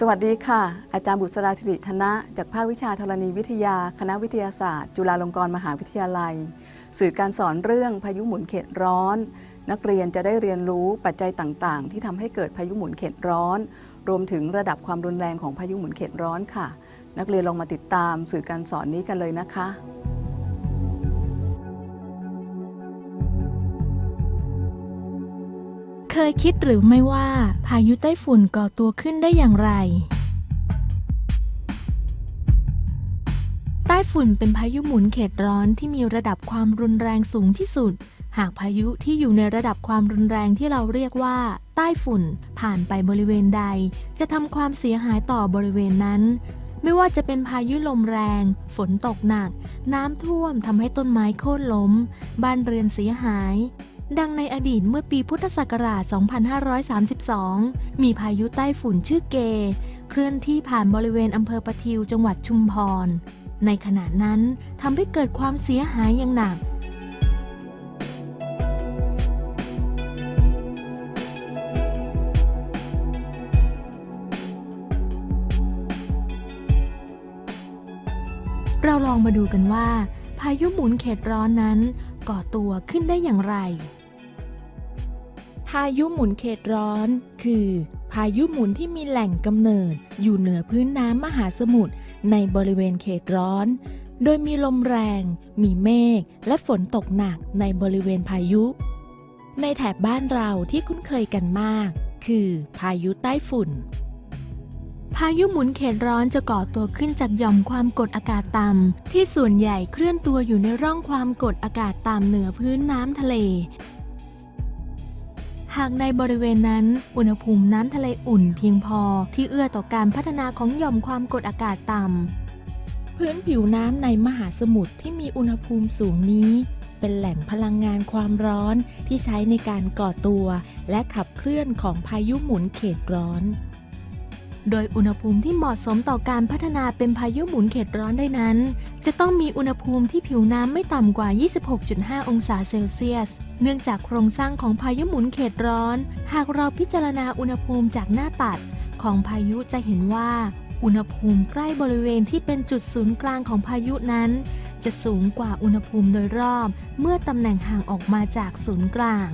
สวัสดีค่ะ อาจารย์บุษราสิริธนะ จากภาควิชาธรณีวิทยา คณะวิทยาศาสตร์ จุฬาลงกรณ์มหาวิทยาลัย สื่อการสอนเรื่องพายุหมุนเขตร้อน นักเรียนจะได้เรียนรู้ปัจจัยต่างๆ ที่ทำให้เกิดพายุหมุนเขตร้อน รวมถึงระดับความรุนแรงของพายุหมุนเขตร้อนค่ะ นักเรียนลองมาติดตามสื่อการสอนนี้กันเลยนะคะ เคยคิดหรือไม่ว่าพายุไต้ฝุ่นก่อตัวขึ้นได้อย่างไร ใต้ฝุ่นเป็นพายุหมุนเขตร้อนที่มีระดับความรุนแรงสูงที่สุด หากพายุที่อยู่ในระดับความรุนแรงที่เราเรียกว่า ใต้ฝุ่นผ่านไปบริเวณใด จะทำความเสียหายต่อบริเวณนั้น ไม่ว่าจะเป็นพายุลมแรง ฝนตกหนัก น้ำท่วมทำให้ต้นไม้โค่นล้ม บ้านเรือนเสียหาย ดังในอดีตเมื่อปีพุทธศักราช 2532 มีพายุใต้ฝุ่นชื่อเก เคลื่อนที่ผ่านบริเวณอำเภอปะทิวจังหวัดชุมพร ในขณะนั้นทำให้เกิดความเสียหายอย่างหนักเราลองมาดูกันว่า พายุหมุนเขตร้อนนั้นก่อตัวขึ้นได้อย่างไร พายุหมุนเขตร้อน คือ พายุหมุนที่มีแหล่งกำเนิด อยู่เหนือพื้นน้ำมหาสมุทรในบริเวณเขตร้อน โดยมีลมแรง มีเมฆและฝนตกหนักในบริเวณพายุ ในแถบบ้านเราที่คุ้นเคยกันมาก คือ พายุใต้ฝุ่น พายุหมุนเขตร้อนจะก่อตัวขึ้นจากหย่อมความกดอากาศต่ำที่ส่วนใหญ่เคลื่อนตัวอยู่ในร่องความกดอากาศต่ำเหนือพื้นน้ำทะเล หากในบริเวณนั้น อุณหภูมิน้ำทะเลอุ่นเพียงพอที่เอื้อต่อการพัฒนาของหย่อมความกดอากาศต่ำพื้นผิวน้ำในมหาสมุทรที่มีอุณหภูมิสูงนี้ เป็นแหล่งพลังงานความร้อนที่ใช้ในการก่อตัว และขับเคลื่อนของพายุหมุนเขตร้อน โดยอุณหภูมิที่เหมาะสมต่อการพัฒนาเป็นพายุหมุนเขตร้อนได้นั้น จะต้องมีอุณหภูมิที่ผิวน้ำไม่ต่ำกว่า 26.5 องศาเซลเซียส เนื่องจากโครงสร้างของพายุหมุนเขตร้อน หากเราพิจารณาอุณหภูมิจากหน้าตัด ของพายุจะเห็นว่า อุณหภูมิใกล้บริเวณที่เป็นจุดศูนย์กลางของพายุนั้น จะสูงกว่าอุณหภูมิโดยรอบ เมื่อตำแหน่งห่างออกมาจากศูนย์กลาง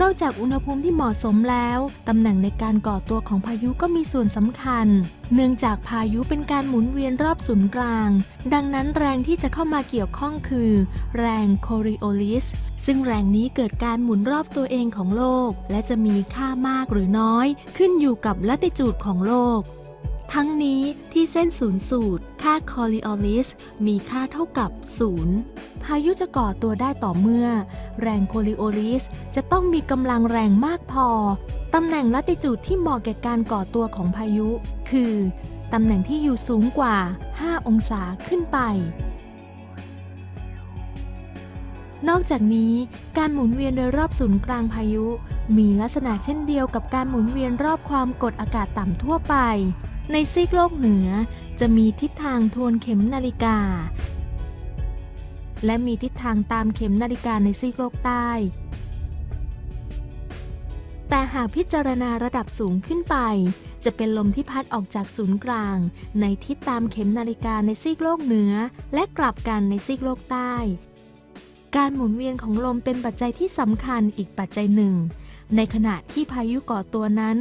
นอกจากอุณหภูมิที่เหมาะสมแล้ว ตำแหน่งในการก่อตัวของพายุก็มีส่วนสำคัญ เนื่องจากพายุเป็นการหมุนเวียนรอบศูนย์กลาง ดังนั้นแรงที่จะเข้ามาเกี่ยวข้องคือ แรงโคริโอลิส ซึ่งแรงนี้เกิดการหมุนรอบตัวเองของโลก และจะมีค่ามากหรือน้อย ขึ้นอยู่กับละติจูดของโลก ทั้งนี้ที่เส้นศูนย์สูตร ค่าคอริโอลิสมีค่าเท่ากับ 0 พายุจะก่อตัวได้ต่อเมื่อ แรงโคริโอลิสจะต้องมีกำลังแรงมากพอ ตำแหน่งลัติจูดที่เหมาะแก่การก่อตัวของพายุ คือ ตำแหน่งที่อยู่สูงกว่า 5 องศาขึ้นไป นอกจากนี้การหมุนเวียนโดยรอบศูนย์กลางพายุ มีลักษณะเช่นเดียวกับการหมุนเวียนรอบความกดอากาศต่ำทั่วไป ในซีกโลกเหนือจะมีทิศทางทวนเข็มนาฬิกา และมีทิศทางตามเข็มนาฬิกาในซีกโลกใต้ แต่หากพิจารณาระดับสูงขึ้นไป จะเป็นลมที่พัดออกจากศูนย์กลาง ในทิศตามเข็มนาฬิกาในซีกโลกเหนือ และกลับกันในซีกโลกใต้ การหมุนเวียนของลมเป็นปัจจัยที่สำคัญอีกปัจจัยหนึ่ง ในขณะที่พายุก่อตัวนั้น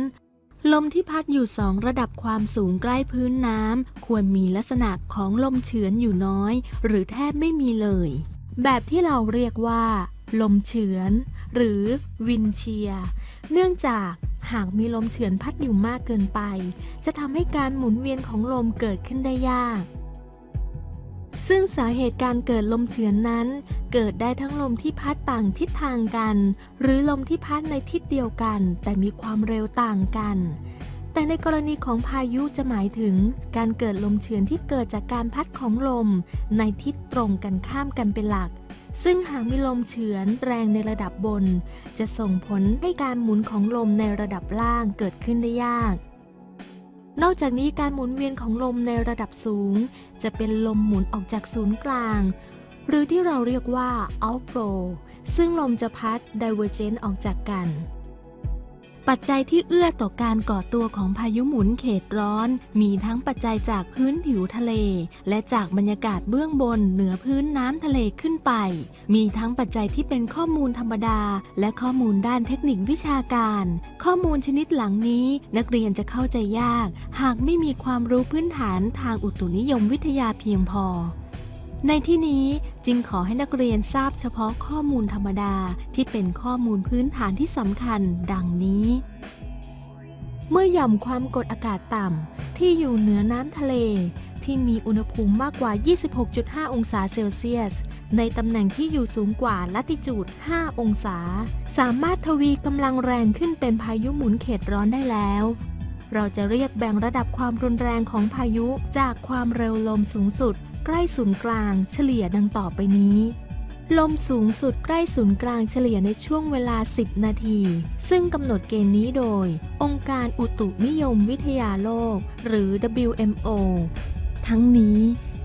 ลมที่พัดอยู่สองระดับความสูงใกล้พื้นน้ำควรมีลักษณะของลมเฉือนอยู่น้อย หรือแทบไม่มีเลย แบบที่เราเรียกว่า ลมเฉือน หรือวินเชียร์เนื่องจากหากมีลมเฉือนพัดอยู่มากเกินไป จะทำให้การหมุนเวียนของลมเกิดขึ้นได้ยาก ซึ่งสาเหตุการเกิดลมเฉือนนั้น เกิดได้ทั้งลมที่พัดต่างทิศทางกัน หรือลมที่พัดในทิศเดียวกัน แต่มีความเร็วต่างกัน แต่ในกรณีของพายุจะหมายถึง การเกิดลมเฉือนที่เกิดจากการพัดของลม ในทิศตรงกันข้ามกันเป็นหลัก ซึ่งหากมีลมเฉือนแรงในระดับบน จะส่งผลให้การหมุนของลมในระดับล่างเกิดขึ้นได้ยาก นอกจากนี้การหมุนเวียนของลมในระดับสูง จะเป็นลมหมุนออกจากศูนย์กลาง หรือที่เราเรียกว่า outflow ซึ่งลมจะพัด divergent ออกจากกัน ปัจจัยที่เอื้อต่อการก่อตัวของพายุหมุนเขตร้อน มีทั้งปัจจัยจากพื้นผิวทะเล และจากบรรยากาศเบื้องบนเหนือพื้นน้ำทะเลขึ้นไป มีทั้งปัจจัยที่เป็นข้อมูลธรรมดา และข้อมูลด้านเทคนิควิชาการ ข้อมูลชนิดหลังนี้ นักเรียนจะเข้าใจยาก หากไม่มีความรู้พื้นฐานทางอุตุนิยมวิทยาเพียงพอ ในที่นี้จึงขอให้นักเรียนทราบเฉพาะข้อมูลธรรมดาที่เป็นข้อมูลพื้นฐานที่สำคัญดังนี้ เมื่อหย่อมความกดอากาศต่ำที่อยู่เหนือน้ำทะเล ที่มีอุณหภูมิมากกว่า 26.5 องศาเซลเซียส ในตำแหน่งที่อยู่สูงกว่าลัติจูด 5 องศา สามารถทวีกำลังแรงขึ้นเป็นพายุหมุนเขตร้อนได้แล้วเราจะเรียกแบ่งระดับความรุนแรงของพายุจากความเร็วลมสูงสุด ใกล้ศูนย์กลางเฉลี่ยดังต่อไปนี้ ลมสูงสุดใกล้ศูนย์กลางเฉลี่ยในช่วงเวลา 10 นาที ซึ่งกำหนดเกณฑ์นี้โดย องค์การอุตุนิยมวิทยาโลก หรือ WMO ทั้งนี้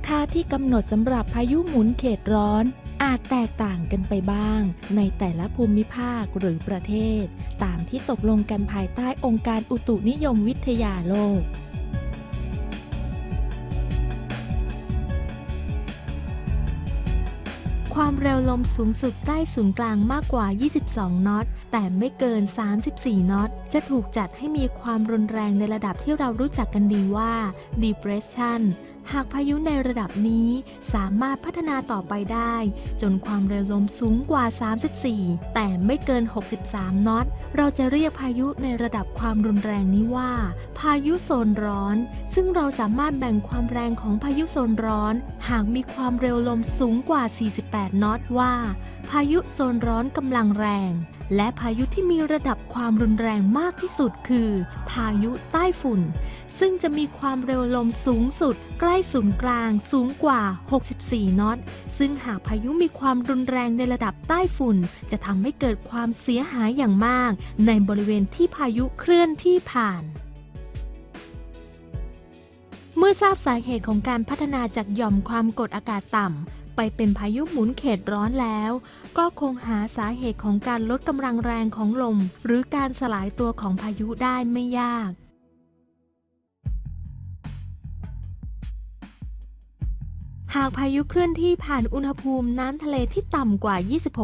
ค่าที่กำหนดสำหรับพายุหมุนเขตร้อนอาจแตกต่างกันไปบ้าง ในแต่ละภูมิภาคหรือประเทศ ตามที่ตกลงกันภายใต้องค์การอุตุนิยมวิทยาโลก ความเร็วลมสูงสุดใกล้ศูนย์กลางมากกว่า 22 นอต แต่ไม่เกิน 34 นอต จะถูกจัดให้มีความรุนแรงในระดับที่เรารู้จักกันดีว่า depression หากพายุในระดับนี้สามารถพัฒนาต่อไปได้ จนความเร็วลมสูงกว่า 34 แต่ไม่เกิน 63 นอต เราจะเรียกพายุในระดับความรุนแรงนี้ว่า พายุโซนร้อน ซึ่งเราสามารถแบ่งความแรงของพายุโซนร้อน หากมีความเร็วลมสูงกว่า 48 นอตว่า พายุโซนร้อนกำลังแรง และพายุที่มีระดับความรุนแรงมากที่สุดคือ พายุใต้ฝุ่น ซึ่งจะมีความเร็วลมสูงสุด ใกล้ศูนย์กลางสูงกว่า 64 นอต ซึ่งหากพายุมีความรุนแรงในระดับใต้ฝุ่น จะทำให้เกิดความเสียหายอย่างมาก ในบริเวณที่พายุเคลื่อนที่ผ่านเมื่อทราบสาเหตุของการพัฒนาจากหย่อมความกดอากาศต่ำ ไปเป็นพายุหมุนเขตร้อนแล้ว ก็คงหาสาเหตุของการลดกำลังแรงของลม หรือการสลายตัวของพายุได้ไม่ยากหากพายุเคลื่อนที่ผ่านอุณหภูมิน้ำทะเลที่ต่ำกว่า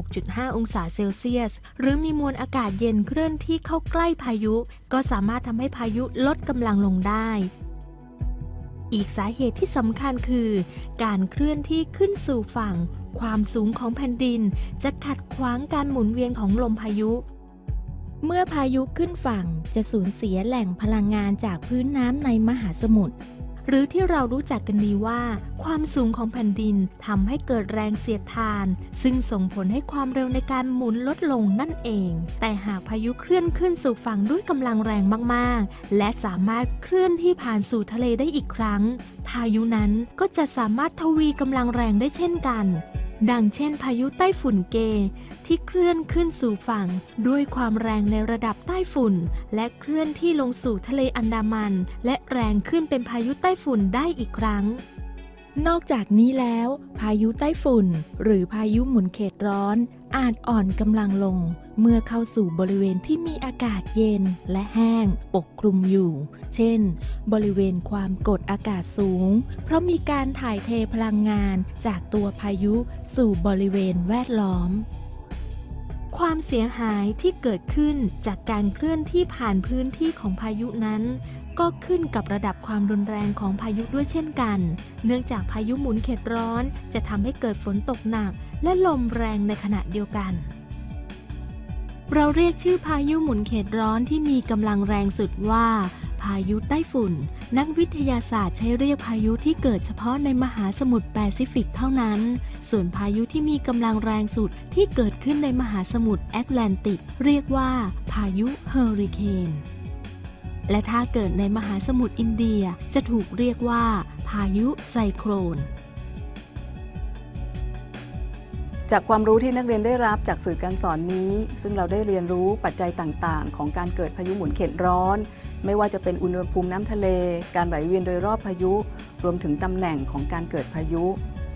26.5 องศาเซลเซียส หรือมีมวลอากาศเย็นเคลื่อนที่เข้าใกล้พายุ ก็สามารถทำให้พายุลดกำลังลงได้ อีกสาเหตุที่สำคัญคือ การเคลื่อนที่ขึ้นสู่ฝั่ง ความสูงของแผ่นดิน จะขัดขวางการหมุนเวียนของลมพายุ เมื่อพายุขึ้นฝั่งจะสูญเสียแหล่งพลังงานจากพื้นน้ำในมหาสมุทร หรือที่เรารู้จักกันดีว่า ความสูงของแผ่นดินทำให้เกิดแรงเสียดทาน ซึ่งส่งผลให้ความเร็วในการหมุนลดลงนั่นเอง แต่หากพายุเคลื่อนขึ้นสู่ฝั่งด้วยกำลังแรงมากๆ และสามารถเคลื่อนที่ผ่านสู่ทะเลได้อีกครั้ง พายุนั้นก็จะสามารถทวีกำลังแรงได้เช่นกัน ดังเช่นพายุใต้ฝุ่นเก ที่เคลื่อนขึ้นสู่ฝั่ง ด้วยความแรงในระดับใต้ฝุ่น และเคลื่อนที่ลงสู่ทะเลอันดามัน และแรงขึ้นเป็นพายุใต้ฝุ่นได้อีกครั้ง นอกจากนี้แล้ว พายุใต้ฝุ่น หรือพายุหมุนเขตร้อน อาจอ่อนกำลังลง เมื่อเข้าสู่บริเวณที่มีอากาศเย็นและแห้งปกคลุมอยู่ เช่น บริเวณความกดอากาศสูง เพราะมีการถ่ายเทพลังงานจากตัวพายุสู่บริเวณแวดล้อมความเสียหายที่เกิดขึ้นจากการเคลื่อนที่ผ่านพื้นที่ของพายุนั้น ก็ขึ้นกับระดับความรุนแรงของพายุด้วยเช่นกัน เนื่องจากพายุหมุนเขตร้อนจะทำให้เกิดฝนตกหนัก และลมแรงในขณะเดียวกัน เราเรียกชื่อพายุหมุนเขตร้อนที่มีกำลังแรงสุดว่า พายุใต้ฝุ่น นักวิทยาศาสตร์ใช้เรียกพายุที่เกิดเฉพาะในมหาสมุทรแปซิฟิกเท่านั้น ส่วนพายุที่มีกำลังแรงสุดที่เกิดขึ้นในมหาสมุทรแอตแลนติก เรียกว่า พายุเฮอริเคนและถ้าเกิดในมหาสมุทรอินเดียจะถูกเรียกว่า พายุไซโครน จากความรู้ที่นักเรียนได้รับจากสื่อการสอนนี้ ซึ่งเราได้เรียนรู้ปัจจัยต่างๆ ของการเกิดพายุหมุนเขตร้อน ไม่ว่าจะเป็นอุณหภูมิน้ำทะเล การไหลเวียนโดยรอบพายุ รวมถึงตำแหน่งของการเกิดพายุ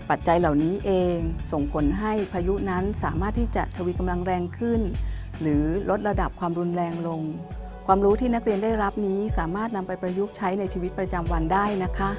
ปัจจัยเหล่านี้เอง ส่งผลให้พายุนั้นสามารถที่จะทวีกำลังแรงขึ้น หรือลดระดับความรุนแรงลง ความรู้ที่นักเรียนได้รับนี้สามารถนำไปประยุกต์ใช้ในชีวิตประจำวันได้นะคะ